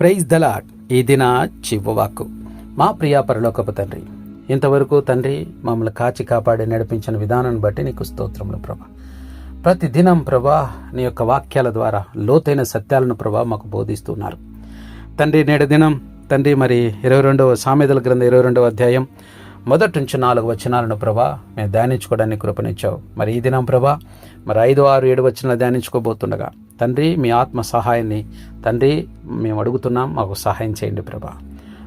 Praise the Lord ఈ దిన చివ్వవాక్కు మా ప్రియ పరలోకపు తండ్రి ఇంతవరకు తండ్రి మమ్మల్ని కాచి కాపాడి నడిపించిన విధానాన్ని బట్టి నీకు స్తోత్రములు ప్రభా. ప్రతి దినం ప్రభా నీ యొక్క వాక్యాల ద్వారా లోతైన సత్యాలను ప్రభా మాకు బోధిస్తున్నారు. తండ్రి నేడు దినం తండ్రి మరి ఇరవై రెండవ సామెతల గ్రంథ ఇరవై రెండవ అధ్యాయం మొదటి నుంచి నాలుగు వచనాలను ప్రభా మేము ధ్యానించుకోవడానికి కృపనిచ్చావు. మరి ఈ దినం ప్రభా మరి ఐదు ఆరు ఏడు వచనాలు ధ్యానించుకోబోతుండగా తండ్రి మీ ఆత్మ సహాయాన్ని తండ్రి మేము అడుగుతున్నాం మాకు సహాయం చేయండి ప్రభా.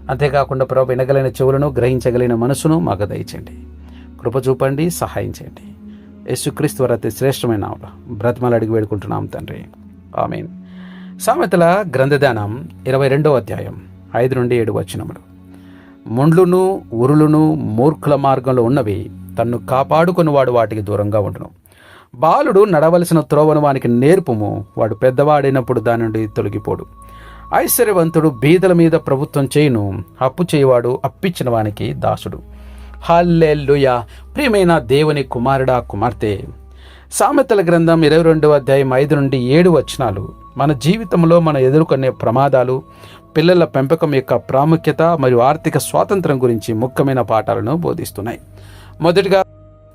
అంతేకాకుండా ప్రభా వినగలిగిన చెవులను గ్రహించగలిగిన మనసును మాకు దయచేయండి. కృప చూపండి సహాయం చేయండి. యేసుక్రీస్తు వారి అతి శ్రేష్టమైన బ్రతిమలు అడిగి వేడుకుంటున్నాం తండ్రి. ఆమెన్. సామెతల గ్రంథదానం ఇరవై రెండవ అధ్యాయం ఐదు నుండి ఏడు వచనములు. ముండ్లును ఉరులును మూర్ఖుల మార్గంలో ఉన్నవి తన్ను కాపాడుకునివాడు వాటికి దూరంగా ఉండును. బాలుడు నడవలసిన త్రోవను వానికి నేర్పుము. వాడు పెద్దవాడైనప్పుడు దాని నుండి తొలగిపోడు. ఐశ్వర్యవంతుడు బీదల మీద ప్రభుత్వం చేయును. అప్పు చేయవాడు అప్పిచ్చిన వానికి దాసుడు. హల్లెల్లుయా ప్రియమైన దేవుని కుమారుడా కుమార్తె! సామెతల గ్రంథం ఇరవై రెండవ అధ్యాయం ఐదు నుండి ఏడు వచనాలు. మన జీవితంలో మనం ఎదుర్కొనే ప్రమాదాలు పిల్లల పెంపకం యొక్క ప్రాముఖ్యత మరియు ఆర్థిక స్వాతంత్రం గురించి ముఖ్యమైన పాఠాలను బోధిస్తున్నాయి. మొదటిగా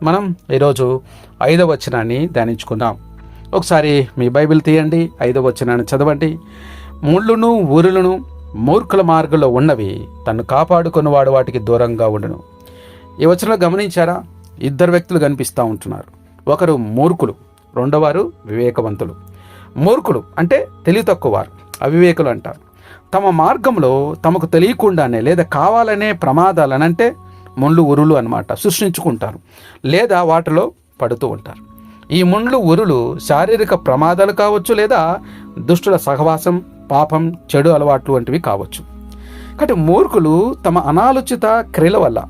మనం ఈరోజు ఐదవ వచనాన్ని ధ్యానించుకుందాం. ఒకసారి మీ బైబిల్ తీయండి ఐదవ వచనాన్ని చదవండి. ముళ్ళును ఊరులను మూర్ఖుల మార్గంలో ఉన్నవి తను కాపాడుకున్నవాడు వాటికి దూరంగా ఉండను. ఈ వచనంలో గమనించారా? ఇద్దరు వ్యక్తులు కనిపిస్తూ ఉంటున్నారు. ఒకరు మూర్ఖులు రెండోవారు వివేకవంతులు. మూర్ఖులు అంటే తెలివి తక్కువ వారు అవివేకులు అంటారు. తమ మార్గంలో తమకు తెలియకుండానే లేదా కావాలనే ప్రమాదాలను అంటే ముండ్లు ఉరులు అన్నమాట సృష్టించుకుంటారు. లేదా వాటిలో పడుతూ ఉంటారు. ఈ ముండ్లు ఉరులు శారీరక ప్రమాదాలు కావచ్చు లేదా దుష్టుల సహవాసం పాపం చెడు అలవాట్లు వంటివి కావచ్చు. కాబట్టి మూర్ఖులు తమ అనాలోచిత క్రియల వల్ల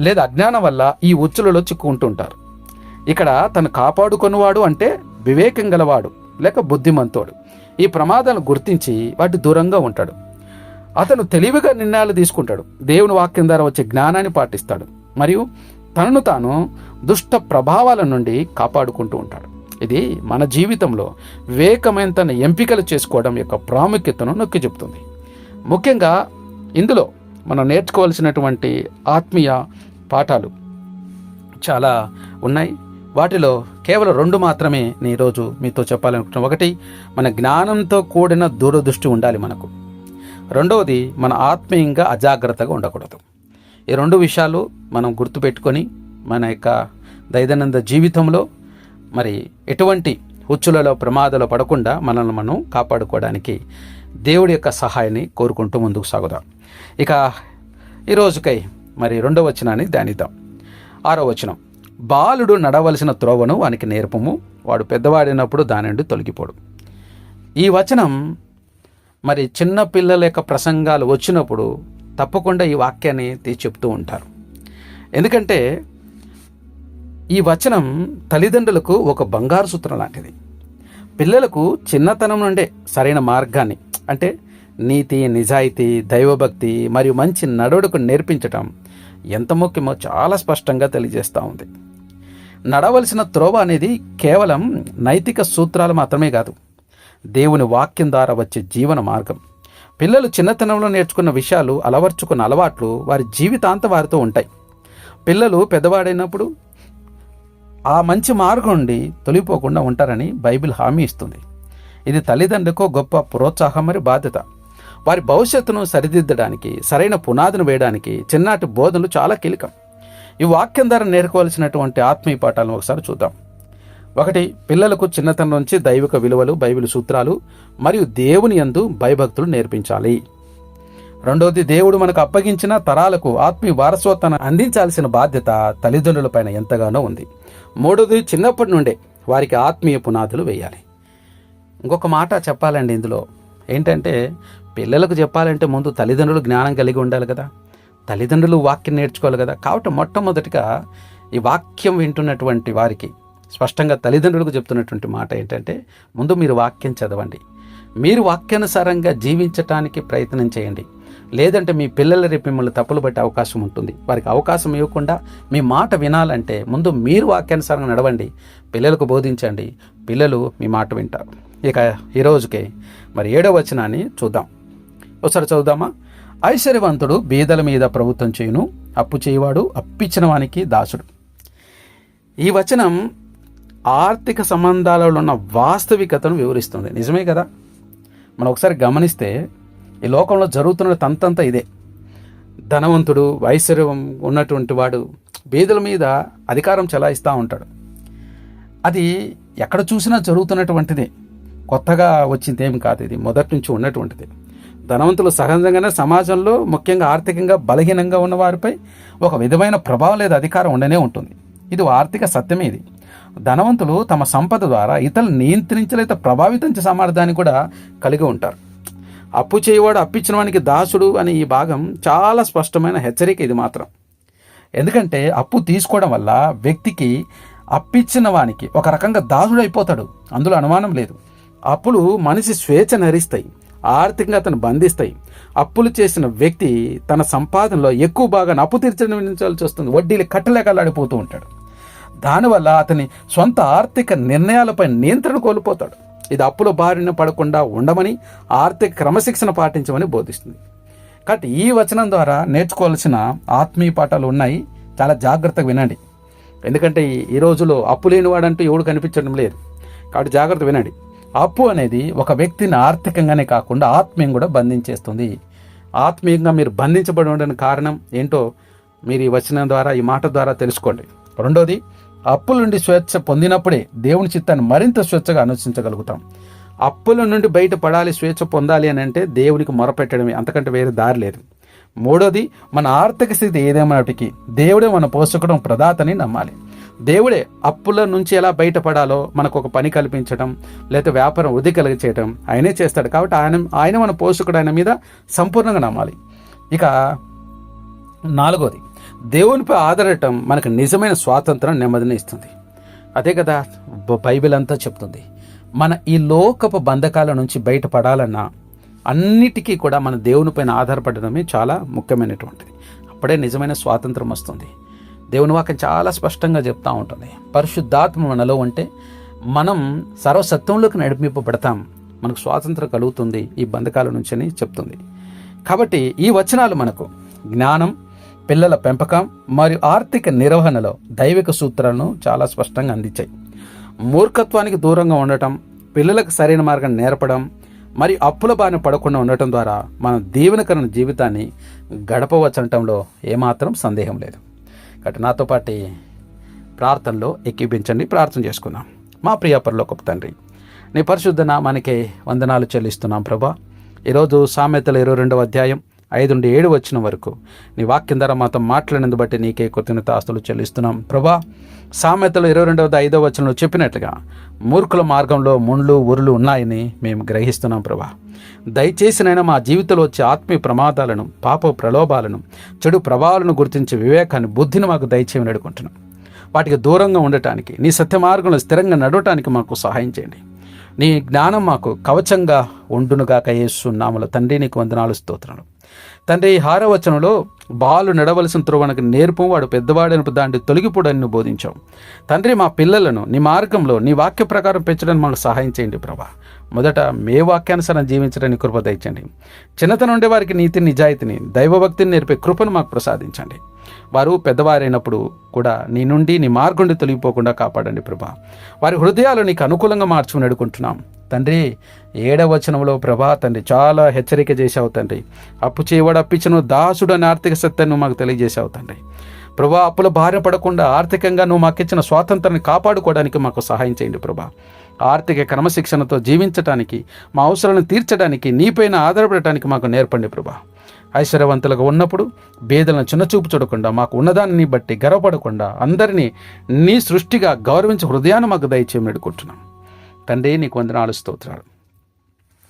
లేదా అజ్ఞానం వల్ల ఈ ఉచ్చులలో చిక్కుకుంటుంటారు. ఇక్కడ తను కాపాడుకొనివాడు అంటే వివేకం గలవాడు లేక బుద్ధిమంతోడు. ఈ ప్రమాదాలను గుర్తించి వాటి దూరంగా ఉంటాడు. అతను తెలివిగా నిర్ణయాలు తీసుకుంటాడు. దేవుని వాక్యం ద్వారా వచ్చే జ్ఞానాన్ని పాటిస్తాడు. మరియు తనను తాను దుష్ట ప్రభావాల నుండి కాపాడుకుంటూ ఉంటాడు. ఇది మన జీవితంలో వివేకమైన తన ఎంపికలు చేసుకోవడం యొక్క ప్రాముఖ్యతను నొక్కి చెబుతుంది. ముఖ్యంగా ఇందులో మనం నేర్చుకోవాల్సినటువంటి ఆత్మీయ పాఠాలు చాలా ఉన్నాయి. వాటిలో కేవలం రెండు మాత్రమే నేను ఈరోజు మీతో చెప్పాలనుకుంటున్నాను. ఒకటి మన జ్ఞానంతో కూడిన దూరదృష్టి ఉండాలి మనకు. రెండవది మన ఆత్మీయంగా అజాగ్రత్తగా ఉండకూడదు. ఈ రెండు విషయాలు మనం గుర్తుపెట్టుకొని మన యొక్క దైదనంద జీవితంలో మరి ఎటువంటి ఉచ్చులలో ప్రమాదాలు పడకుండా మనల్ని మనం కాపాడుకోవడానికి దేవుడి యొక్క సహాయాన్ని కోరుకుంటూ ముందుకు సాగుదాం. ఇక ఈ రోజుకై మరి రెండవ వచనాన్ని ధ్యానిద్దాం. ఆరో వచనం బాలుడు నడవలసిన త్రోవను వానికి నేర్పము వాడు పెద్దవాడినప్పుడు దాని నుండి తొలగిపోడు. ఈ వచనం మరి చిన్న పిల్లల యొక్క ప్రసంగాలు వచ్చినప్పుడు తప్పకుండా ఈ వాక్యాన్ని చెప్తూ ఉంటారు. ఎందుకంటే ఈ వచనం తల్లిదండ్రులకు ఒక బంగారు సూత్రం లాంటిది. పిల్లలకు చిన్నతనం నుండే సరైన మార్గాన్ని అంటే నీతి నిజాయితీ దైవభక్తి మరియు మంచి నడవడుకు నేర్పించటం ఎంత ముఖ్యమో చాలా స్పష్టంగా తెలియజేస్తూ ఉంది. నడవలసిన త్రోవ అనేది కేవలం నైతిక సూత్రాలు మాత్రమే కాదు. దేవుని వాక్యం ద్వారా వచ్చే జీవన మార్గం. పిల్లలు చిన్నతనంలో నేర్చుకున్న విషయాలు అలవర్చుకున్న అలవాట్లు వారి జీవితాంత వారితో ఉంటాయి. పిల్లలు పెద్దవాడైనప్పుడు ఆ మంచి మార్గం నుండి తొలిపోకుండా ఉంటారని బైబిల్ హామీ ఇస్తుంది. ఇది తల్లిదండ్రులకు గొప్ప ప్రోత్సాహం మరి బాధ్యత. వారి భవిష్యత్తును సరిదిద్దడానికి సరైన పునాదిని వేయడానికి చిన్నాటి బోధనలు చాలా కీలకం. ఈ వాక్యం ద్వారా నేర్చుకోవాల్సినటువంటి ఆత్మీయ పాఠాలను ఒకసారి చూద్దాం. ఒకటి పిల్లలకు చిన్నతనం నుంచి దైవిక విలువలు బైబిల్ సూత్రాలు మరియు దేవుని యందు భయభక్తులు నేర్పించాలి. రెండవది దేవుడు మనకు అప్పగించిన తరాలకు ఆత్మీయ వారసత్వాన్ని అందించాల్సిన బాధ్యత తల్లిదండ్రులపైన ఎంతగానో ఉంది. మూడవది చిన్నప్పటి నుండే వారికి ఆత్మీయ పునాదులు వేయాలి. ఇంకొక మాట చెప్పాలండి ఇందులో. ఏంటంటే పిల్లలకు చెప్పాలంటే ముందు తల్లిదండ్రులు జ్ఞానం కలిగి ఉండాలి కదా. తల్లిదండ్రులు వాక్యం నేర్చుకోవాలి కదా. కాబట్టి మొట్టమొదటిగా ఈ వాక్యం వింటున్నటువంటి వారికి స్పష్టంగా తల్లిదండ్రులకు చెప్తున్నటువంటి మాట ఏంటంటే ముందు మీరు వాక్యం చదవండి. మీరు వాక్యానుసారంగా జీవించటానికి ప్రయత్నం చేయండి. లేదంటే మీ పిల్లల రేపు మిమ్మల్ని తప్పులు పట్టే అవకాశం ఉంటుంది. వారికి అవకాశం ఇవ్వకుండా మీ మాట వినాలంటే ముందు మీరు వాక్యానుసారంగా నడవండి. పిల్లలకు బోధించండి. పిల్లలు మీ మాట వింటారు. ఇక ఈరోజుకే మరి ఏడో వచనాన్ని చూద్దాం. ఒకసారి చదువుదామా? ఐశ్వర్యవంతుడు బీదల మీద ప్రభుత్వం చేయును. అప్పు చేయవాడు అప్పిచ్చిన వానికి దాసుడు. ఈ వచనం ఆర్థిక సంబంధాలలో ఉన్న వాస్తవికతను వివరిస్తుంది. నిజమే కదా? మనం ఒకసారి గమనిస్తే ఈ లోకంలో జరుగుతున్న తంతంతా ఇదే. ధనవంతుడు ఐశ్వర్యం ఉన్నటువంటి వాడు బీదల మీద అధికారం చెలాయిస్తూ ఉంటాడు. అది ఎక్కడ చూసినా జరుగుతున్నటువంటిదే. కొత్తగా వచ్చింది ఏం కాదు ఇది. మొదటి నుంచి ఉన్నటువంటిది. ధనవంతులు సహజంగానే సమాజంలో ముఖ్యంగా ఆర్థికంగా బలహీనంగా ఉన్న వారిపై ఒక విధమైన ప్రభావం లేదా అధికారం ఉండనే ఉంటుంది. ఇది ఆర్థిక సత్యమే ఇది. ధనవంతులు తమ సంపద ద్వారా ఇతరులు నియంత్రించలేత ప్రభావితం సామర్థ్యాన్ని కూడా కలిగి ఉంటారు. అప్పు చేయవాడు అప్పిచ్చిన వానికి దాసుడు అనే ఈ భాగం చాలా స్పష్టమైన హెచ్చరిక ఇది మాత్రం. ఎందుకంటే అప్పు తీసుకోవడం వల్ల వ్యక్తికి అప్పిచ్చిన వానికి ఒక రకంగా దాసుడు అయిపోతాడు. అందులో అనుమానం లేదు. అప్పులు మనిషి స్వేచ్ఛ నరిస్తాయి ఆర్థికంగా అతను బంధిస్తాయి. అప్పులు చేసిన వ్యక్తి తన సంపాదనలో ఎక్కువ భాగాన్ని అప్పు తీర్చడం వస్తుంది. వడ్డీలు కట్టలేకలాడిపోతూ ఉంటాడు. దానివల్ల అతని సొంత ఆర్థిక నిర్ణయాలపై నియంత్రణ కోల్పోతాడు. ఇది అప్పుల బారిన పడకుండా ఉండమని ఆర్థిక క్రమశిక్షణ పాటించమని బోధిస్తుంది. కాబట్టి ఈ వచనం ద్వారా నేర్చుకోవాల్సిన ఆత్మీయ పాఠాలు ఉన్నాయి. చాలా జాగ్రత్తగా వినండి. ఎందుకంటే ఈ- రోజులో అప్పు లేనివాడంటూ ఎవడు కనిపించడం లేదు. కాబట్టి జాగ్రత్త వినండి. అప్పు అనేది ఒక వ్యక్తిని ఆర్థికంగానే కాకుండా ఆత్మీయం కూడా బంధించేస్తుంది. ఆత్మీయంగా మీరు బంధించబడి ఉండడానికి కారణం ఏంటో మీరు ఈ వచనం ద్వారా ఈ మాట ద్వారా తెలుసుకోండి. రెండోది అప్పుల నుండి స్వేచ్ఛ పొందినప్పుడే దేవుని చిత్తాన్ని మరింత స్వేచ్ఛగా అనుసరించగలుగుతాం అప్పుల నుండి బయటపడాలి స్వేచ్ఛ పొందాలి అని అంటే దేవునికి మొరపెట్టడమే అంతకంటే వేరే దారి లేదు. మూడోది మన ఆర్థిక స్థితి ఏదేమైనప్పటికీ దేవుడే మన పోషకడం ప్రదాతని నమ్మాలి. దేవుడే అప్పుల నుంచి ఎలా బయటపడాలో మనకు ఒక పని కల్పించడం లేదా వ్యాపారం వృద్ధి కలిగి చేయడం ఆయనే చేస్తాడు కాబట్టి ఆయన ఆయన మన పోషకుడు ఆయన మీద సంపూర్ణంగా నమ్మాలి. ఇక నాలుగోది దేవునిపై ఆధారటం మనకు నిజమైన స్వాతంత్రం నెమ్మదిని ఇస్తుంది. అదే కదా బైబిల్ అంతా చెప్తుంది. మన ఈ లోకపు బంధకాల నుంచి బయటపడాలన్నా అన్నిటికీ కూడా మన దేవునిపైన ఆధారపడడమే చాలా ముఖ్యమైనటువంటిది. అప్పుడే నిజమైన స్వాతంత్రం వస్తుంది. దేవుని వాక్యం చాలా స్పష్టంగా చెప్తా ఉంటుంది. పరిశుద్ధాత్మ మనలో ఉంటే మనం సర్వసత్వంలోకి నడిపింపబడతాం. మనకు స్వాతంత్రం కలుగుతుంది ఈ బంధకాల నుంచి అని చెప్తుంది. కాబట్టి ఈ వచనాలు మనకు జ్ఞానం పిల్లల పెంపకం మరియు ఆర్థిక నిర్వహణలో దైవిక సూత్రాలను చాలా స్పష్టంగా అందించాయి. మూర్ఖత్వానికి దూరంగా ఉండటం పిల్లలకు సరైన మార్గం నేర్పడం మరియు అప్పుల బారిన పడకుండా ఉండటం ద్వారా మనం దీవెనకరణ జీవితాన్ని గడపవచ్చనటంలో ఏమాత్రం సందేహం లేదు. కాబట్టి నాతో పాటు ప్రార్థనలో ఎక్కిపించండి ప్రార్థన చేసుకుందాం. మా ప్రియాపరిలో గొప్ప తండ్రి నీ పరిశుద్ధ నామానికి వందనాలు చెల్లిస్తున్నాం ప్రభా. ఈరోజు సామెతల ఇరవై రెండవ అధ్యాయం ఐదు నుండి ఏడు వచ్చిన వరకు నీ వాక్యం ద్వారా మాతో మాట్లాడినందు బట్టి నీకే కృతజ్ఞత ఆస్తులు చెల్లిస్తున్నాం. ప్రభా సామెతలు ఇరవై రెండవది ఐదవ వచనంలో చెప్పినట్లుగా మూర్ఖుల మార్గంలో ముండ్లు ఉరులు ఉన్నాయని మేము గ్రహిస్తున్నాం ప్రభా. దయచేసినైనా మా జీవితంలో వచ్చే ఆత్మీయ ప్రమాదాలను పాప ప్రలోభాలను చెడు ప్రభావాలను గుర్తించే వివేకాన్ని బుద్ధిని మాకు దయచేయమని అడుగుంటున్నాం వాటికి దూరంగా ఉండటానికి నీ సత్య మార్గంలో స్థిరంగా నడవటానికి మాకు సహాయం చేయండి. నీ జ్ఞానం మాకు కవచంగా ఉండునుగాక యేసునామల తండ్రి నీకు వందనాలు స్తోత్రాలు. తండ్రి హారవచనంలో బాలు నడవలసిన త్రోవనకు నేర్పు వాడు పెద్దవాడని దాన్ని తొలగిపోడని నువ్వు బోధించావు. తండ్రి మా పిల్లలను నీ మార్గంలో నీ వాక్య ప్రకారం పెంచడానికి మాకు సహాయం చేయండి ప్రభా. మొదట మే వాక్యానుసారం జీవించడానికి కృప దయచండి. చిన్నతనం ఉండే వారికి నీతి నిజాయితీని దైవభక్తిని నేర్పే కృపను మాకు ప్రసాదించండి. వారు పెద్దవారైనప్పుడు కూడా నీ నుండి నీ మార్గం తొలగిపోకుండా కాపాడండి ప్రభా. వారి హృదయాలు నీకు అనుకూలంగా మార్చుకుని అడుగుంటున్నాం తండ్రి ఏడవచనంలో ప్రభా తండ్రి చాలా హెచ్చరిక చేశావు తండ్రి. అప్పు చేయవాడు అప్పించను దాసుడు అనే ఆర్థిక సత్యాన్ని మాకు తెలియజేశావు తండ్రి. ప్రభా అప్పుల బారిన పడకుండా ఆర్థికంగా నువ్వు మాకు ఇచ్చిన స్వాతంత్రాన్ని కాపాడుకోవడానికి మాకు సహాయం చేయండి ప్రభా. ఆర్థిక క్రమశిక్షణతో జీవించడానికి మా అవసరాలను తీర్చడానికి నీపైన ఆధారపడటానికి మాకు నేర్పండి ప్రభా. ఐశ్వర్యవంతులుగా ఉన్నప్పుడు బేదలను చిన్నచూపు చూడకుండా మాకు ఉన్నదాన్ని బట్టి గర్వపడకుండా అందరినీ నీ సృష్టిగా గౌరవించే హృదయాన్ని మాకు దయచేయమని అడుగుతున్నాం తండ్రి నీకు వందనాలు స్తోత్రాలు.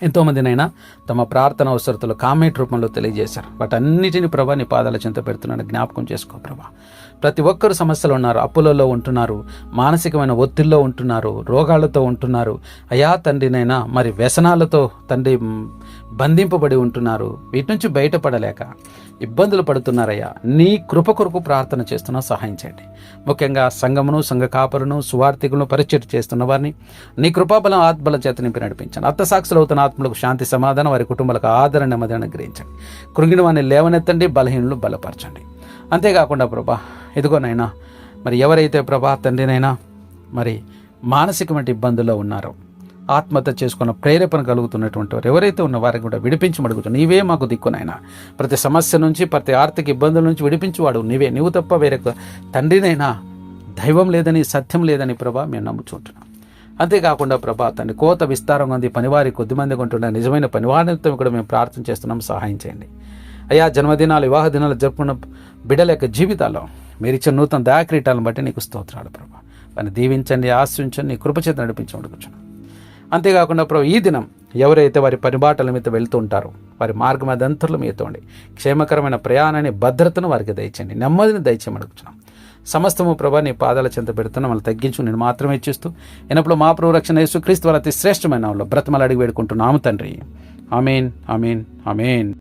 ఎంతోమందినైనా తమ ప్రార్థన అవసరతలు కామెంట్ రూపంలో తెలియజేశారు. వాటన్నిటిని ప్రభా నీ పాదాల చింత పెడుతున్నాను జ్ఞాపకం చేసుకో ప్రభా. ప్రతి ఒక్కరు సమస్యలు ఉన్నారు అప్పులలో ఉంటున్నారు మానసికమైన ఒత్తిడిలో ఉంటున్నారు రోగాలతో ఉంటున్నారు. అయా తండ్రినైనా మరి వ్యసనాలతో తండ్రి బంధింపబడి ఉంటున్నారు. వీటి నుంచి బయటపడలేక ఇబ్బందులు పడుతున్నారయ్యా. నీ కృప కొరకు ప్రార్థన చేస్తున్నా సహాయం చేయండి. ముఖ్యంగా సంఘమును సంఘ కాపరును సువార్థికులను పరిచయం చేస్తున్న వారిని నీ కృపాబలం ఆత్మల చేత నింపి నడిపించండి. అత్త సాక్షులు అవుతున్న ఆత్మలకు శాంతి సమాధానం వారి కుటుంబాలకు ఆదరణ నెమ్మది అనుగ్రహించండి. కృంగిన వారిని లేవనెత్తండి బలహీనులు బలపరచండి. అంతేకాకుండా ప్రభా ఇదిగోనైనా మరి ఎవరైతే ప్రభా తండ్రినైనా మరి మానసికమైన ఇబ్బందుల్లో ఉన్నారో ఆత్మహత్య చేసుకున్న ప్రేరేపణ కలుగుతున్నటువంటి వారు ఎవరైతే ఉన్న వారికి కూడా విడిపించి అడుగుతున్నారు నీవే మాకు దిక్కునైనా ప్రతి సమస్య నుంచి ప్రతి ఆర్థిక ఇబ్బందుల నుంచి విడిపించువాడు నీవే. నీవు తప్ప వేరే తండ్రినైనా దైవం లేదని సత్యం లేదని ప్రభా మేము నమ్ముచుంటున్నాం. అంతేకాకుండా ప్రభా తండ్రి కోత విస్తారంగా ఉంది పనివారి కొద్దిమంది ఉంటున్న నిజమైన పనివారితో కూడా మేము ప్రార్థన చేస్తున్నాం. సహాయం చేయండి. అయ్యా జన్మదినాలు వివాహ దినాలు జరుపుకున్న బిడ్డల యొక్క జీవితాల్లో మీరు ఇచ్చిన నూతన దయాక్రీటాలను బట్టి నీకు స్తోత్రాలు ప్రభా. వారిని దీవించండి ఆశ్రయించండి నీ కృపచేత నడిపించి అడుగుచున్నాం. అంతేకాకుండా ప్రభు ఈ దినం ఎవరైతే వారి పరిబాటల మీద వెళ్తూ ఉంటారో వారి మార్గం మీద మీతోండి క్షేమకరమైన ప్రయాణాన్ని భద్రతను వారికి దయచండి నెమ్మదిని దయచేయమని అడుగుతున్నాం సమస్తము ప్రభా నీ పాదాల చెంత పెడుతున్నా మళ్ళీ తగ్గించు నేను మాత్రమే ఇచ్చిస్తూ ఎన్నప్పుడు మా ప్రభు రక్షణ యేసు క్రీస్తు వాళ్ళ అతి శ్రేష్టమైన వాళ్ళు బ్రతమలు అడిగి వేడుకుంటున్నాము తండ్రి. అమీన్ అమీన్ అమీన్